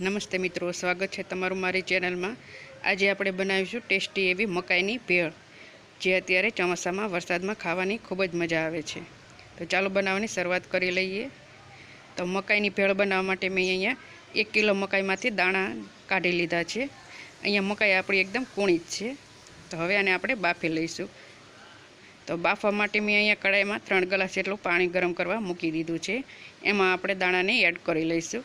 નમસ્તે મિત્રો, સ્વાગત છે તમારું મારી ચેનલમાં. આજે આપણે બનાવીશું ટેસ્ટી એવી મકાઈની ભેળ, જે અત્યારે ચોમાસામાં વરસાદમાં ખાવાની ખૂબ જ મજા આવે છે. તો ચાલો બનાવવાની શરૂઆત કરી લઈએ. તો મકાઈની ભેળ બનાવવા માટે મેં અહીંયા એક કિલો મકાઈમાંથી દાણા કાઢી લીધા છે. અહીંયા મકાઈ આપણી એકદમ કૂણી જ છે. તો હવે આને આપણે બાફી લઈશું. તો બાફવા માટે મેં અહીંયા કડાઈમાં ત્રણ ગ્લાસ જેટલું પાણી ગરમ કરવા મૂકી દીધું છે. એમાં આપણે દાણાને એડ કરી લઈશું.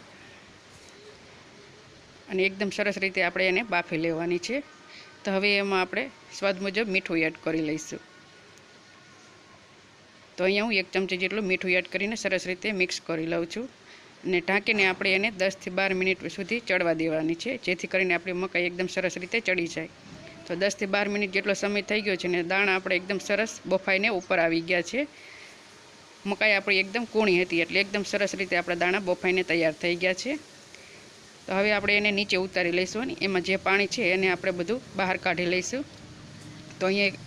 અને એકદમ સરસ રીતે આપણે એને બાફી લેવાની છે. તો હવે એમાં આપણે સ્વાદ મુજબ મીઠું એડ કરી લઈશું. તો અહીંયા હું એક ચમચી જેટલું મીઠું એડ કરીને સરસ રીતે મિક્સ કરી લઉં છું. અને ઢાંકીને આપણે એને દસથી બાર મિનિટ સુધી ચડવા દેવાની છે, જેથી કરીને આપણી મકાઈ એકદમ સરસ રીતે ચડી જાય. તો દસથી બાર મિનિટ જેટલો સમય થઈ ગયો છે ને દાણા આપણે એકદમ સરસ બફાઈને ઉપર આવી ગયા છે. મકાઈ આપણી એકદમ કૂણી હતી એટલે એકદમ સરસ રીતે આપણા દાણા બફાઈને તૈયાર થઈ ગયા છે. તો હવે આપણે એને નીચે ઉતારી લઈશું અને એમાં જે પાણી છે એને આપણે બધું બહાર કાઢી લઈશું. તો અહીંયા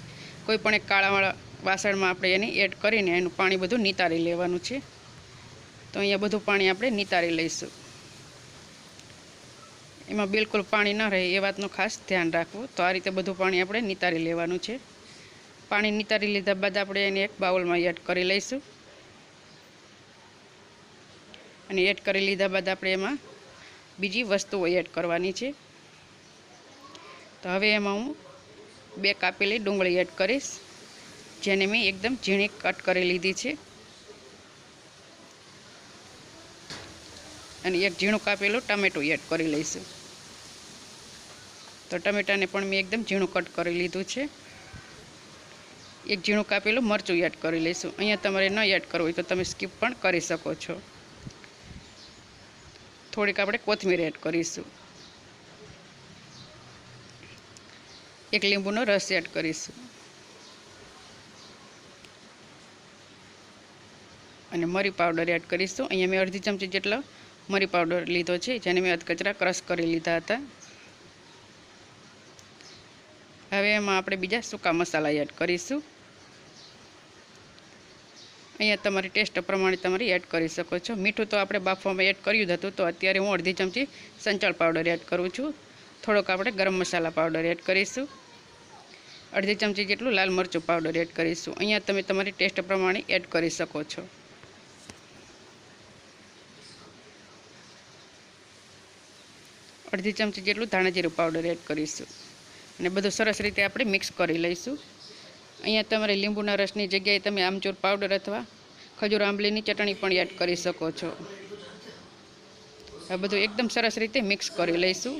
કોઈ પણ એક કાળાવાળા વાસણમાં આપણે એને એડ કરીને એનું પાણી બધું નિતારી લેવાનું છે. તો અહીંયા બધું પાણી આપણે નિતારી લઈશું. એમાં બિલકુલ પાણી ન રહે, એ વાતનું ખાસ ધ્યાન રાખવું. તો આ રીતે બધું પાણી આપણે નિતારી લેવાનું છે. પાણી નિતારી લીધા બાદ આપણે એને એક બાઉલમાં એડ કરી લઈશું. અને એડ કરી લીધા બાદ આપણે એમાં બીજી વસ્તુઓ એડ કરવાની છે. તો હવે એમાં હું બે કાપેલી ડુંગળી એડ કરીશ, જેને મેં એકદમ ઝીણી કટ કરી લીધી છે. અને એક ઝીણું કાપેલું ટામેટું એડ કરી લઈશું. તો ટમેટાને પણ મેં એકદમ ઝીણું કટ કરી લીધું છે. એક ઝીણું કાપેલું મરચું એડ કરી લઈશું. અહીંયા તમારે ન એડ કરવું હોય તો તમે સ્કીપ પણ કરી શકો છો. થોડીક આપણે કોથમીર એડ કરીશું. એક લીંબુનો રસ એડ કરીશું. અને મરી પાવડર એડ કરીશું. અહીંયા મેં અડધી ચમચી જેટલો મરી પાવડર લીધો છે, જેને મેં અધકચરા ક્રશ કરી લીધા હતા. હવે એમાં આપણે બીજા સૂકા મસાલા એડ કરીશું. અહીંયા તમારી ટેસ્ટ પ્રમાણે તમારે એડ કરી શકો છો. મીઠું તો આપણે બાફવામાં એડ કર્યું જ હતું, તો અત્યારે હું અડધી ચમચી સંચળ પાવડર એડ કરું છું. થોડોક આપણે ગરમ મસાલા પાવડર એડ કરીશું. અડધી ચમચી જેટલું લાલ મરચું પાવડર એડ કરીશું. અહીંયા તમે તમારી ટેસ્ટ પ્રમાણે એડ કરી શકો છો. અડધી ચમચી જેટલું ધાણા જીરું પાવડર એડ કરીશું. અને બધું સરસ રીતે આપણે મિક્સ કરી લઈશું. અહીંયા તમારે લીંબુના રસની જગ્યાએ તમે આમચૂર પાવડર અથવા ખજૂર આંબલીની ચટણી પણ એડ કરી શકો છો. આ બધું એકદમ સરસ રીતે મિક્સ કરી લઈશું.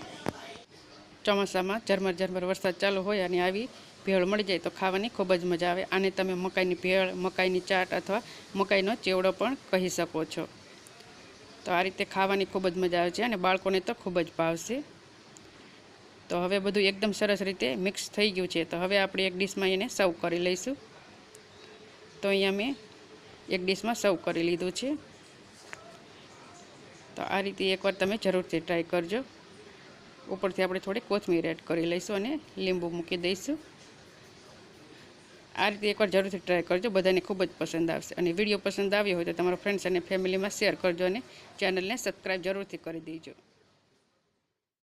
ચોમાસામાં ઝરમર ઝરમર વરસાદ ચાલુ હોય અને આવી ભેળ મળી જાય તો ખાવાની ખૂબ જ મજા આવે. આને તમે મકાઈની ભેળ, મકાઈની ચાટ અથવા મકાઈનો ચેવડો પણ કહી શકો છો. તો આ રીતે ખાવાની ખૂબ જ મજા આવે છે અને બાળકોને તો ખૂબ જ ભાવશે. તો હવે બધું એકદમ સરસ રીતે મિક્સ થઈ ગયું છે. તો હવે આપણે એક ડીશમાં એને સર્વ કરી લઈશું. તો અહીંયા મેં એક ડીશમાં સર્વ કરી લીધું છે. તો આ રીતે એકવાર તમે જરૂરથી ટ્રાય કરજો. ઉપરથી આપણે થોડી કોથમીર એડ કરી લઈશું અને લીંબુ મૂકી દઈશું. આ રીતે એકવાર જરૂરથી ટ્રાય કરજો. બધાને ખૂબ જ પસંદ આવશે. અને વીડિયો પસંદ આવ્યો હોય તો તમારા ફ્રેન્ડ્સ અને ફેમિલીમાં શેર કરજો અને ચેનલને સબસ્ક્રાઈબ જરૂરથી કરી દેજો.